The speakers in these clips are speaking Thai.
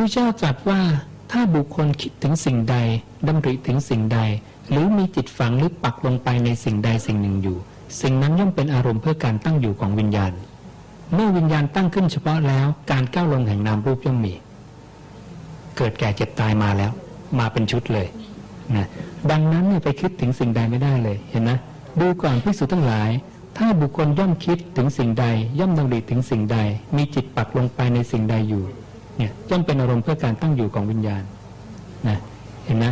ระเจ้าตรัสว่าถ้าบุคคลคิดถึงสิ่งใดดำริถึงสิ่งใด หรือมีจิตฝังหรือปักลงไปในสิ่งใดสิ่งหนึ่งอยู่ สิ่งนั้นย่อมเป็นอารมณ์เพื่อการตั้งอยู่ของวิญญาณ เมื่อวิญญาณตั้งขึ้นเฉพาะแล้วการก้าวลงแห่งนามรูปย่อมมี เกิดแก่เจ็บตายมาแล้ว มาเป็นชุดเลยนะดังนั้นเนี่ยไปคิดถึงสิ่งใดไม่ได้เลยเห็นไหมดูก่อนพิสูจทั้งหลาย ถ้าบุคคลย่อมคิดถึงสิ่งใด ย่อมดำริถึงสิ่งใด มีจิตปักลงไปในสิ่งใดอยู่ เนี่ยย่อมเป็นอารมณ์เพื่อการตั้งอยู่ของวิญญาณนะเห็นไหม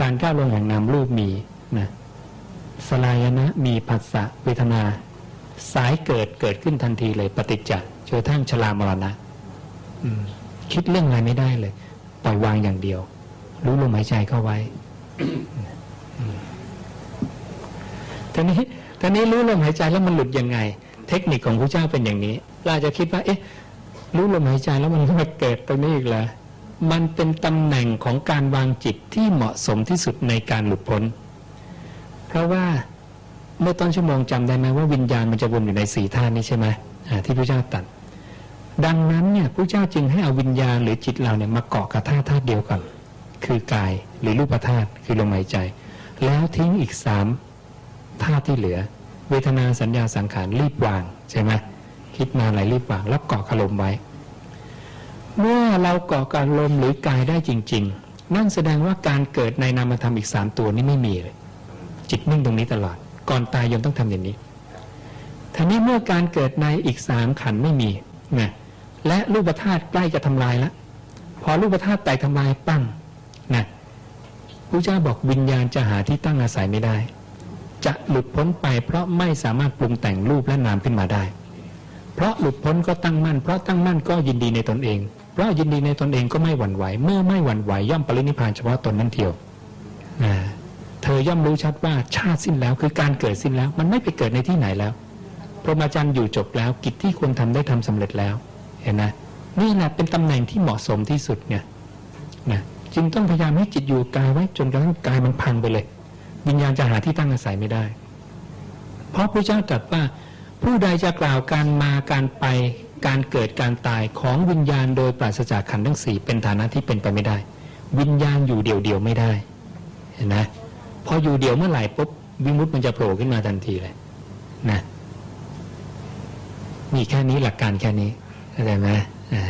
การก้าวลงแห่งนามรูปมีนะสลายนะมีผัสสะเวทนา สายเกิดเกิดขึ้นทันทีเลยปฏิจจ์จนกระทั่งชรามรณะอืมคิดเรื่องอะไรไม่ได้เลย ปล่อยวางอย่างเดียว รู้ลมหายใจเข้าไว้ทีนี้ทีนี้รู้ลมหายใจแล้วมันหลุดยังไง เทคนิคของพระเจ้าเป็นอย่างนี้ เราอาจจะคิดว่า เอ๊ะ รู้ลมหายใจแล้วมันมาเกิดตรงนี้อีกแล้วมันเป็นตำแหน่งของการวางจิตที่เหมาะสมที่สุดในการหลุดพ้น เพราะว่าเมื่อต้นชั่วโมงจำได้ไหมว่าวิญญาณมันจะวนอยู่ในสีธาตุนี้ใช่ไหมอ่าที่พระเจ้าตัด ดังนั้นเนี่ยพระเจ้าจึงให้เอาวิญญาณหรือจิตเราเนี่ยมาเกาะกับธาตุธาตุเดียวกัน คือกายหรือรูปธาตุคือลมหายใจ แล้วทิ้งอีกสามธาตุที่เหลือ เวทนาสัญญาสังขารรีบวางใช่ไหม คิดมาอะไรรีบวางแล้วเกาะอารมณ์ไว้ เมื่อเราเกาะกับลมหรือกายได้จริง ๆ นั่นแสดงว่าการเกิดในนามธรรมอีกสามตัวนี้ไม่มีเลย จิตนิ่งตรงนี้ตลอด ก่อนตายยังต้องทำอย่างนี้ทีนี้เมื่อการเกิดในอีกสามขันไม่มีนะและรูปธาตุใกล้จะทำลายแล้วพอรูปธาตุแตกทำลายปั้งนะพระเจ้าบอกวิญญาณจะหาที่ตั้งอาศัยไม่ได้ จะหลุดพ้นไปเพราะไม่สามารถปรุงแต่งรูปและนามขึ้นมาได้ เพราะหลุดพ้นก็ตั้งมั่น เพราะตั้งมั่นก็ยินดีในตนเอง เพราะยินดีในตนเองก็ไม่หวั่นไหว เมื่อไม่หวั่นไหวย่อมปรินิพานเฉพาะตนนั่นเทียวเธอย่อมรู้ชัดว่าชาติสิ้นแล้วคือการเกิดสิ้นแล้ว มันไม่ไปเกิดในที่ไหนแล้วพรหมจรรย์อยู่จบแล้วกิจที่ควรทำได้ทำสำเร็จแล้ว เห็นไหมนี่แหละเป็นตำแหน่งที่เหมาะสมที่สุดไงนะจึงต้องพยายามให้จิตอยู่กายไว้จนกระทั่งกายมันพังไปเลย วิญญาณจะหาที่ตั้งอาศัยไม่ได้ เพราะพระเจ้าตรัสว่า ผู้ใดจะกล่าวการมาการไปการเกิดการตายของวิญญาณโดยปราศจากขันธ์ทั้งสี่เป็นฐานะที่เป็นไปไม่ได้ วิญญาณอยู่เดี่ยวเดียวๆไม่ได้เห็นไหมพออยู่เดี่ยวเมื่อไหร่ปุ๊บวิมุตติมันจะโผล่ขึ้นมาทันทีเลยนะมีแค่นี้หลักการแค่นี้เข้าใจไหมอ่า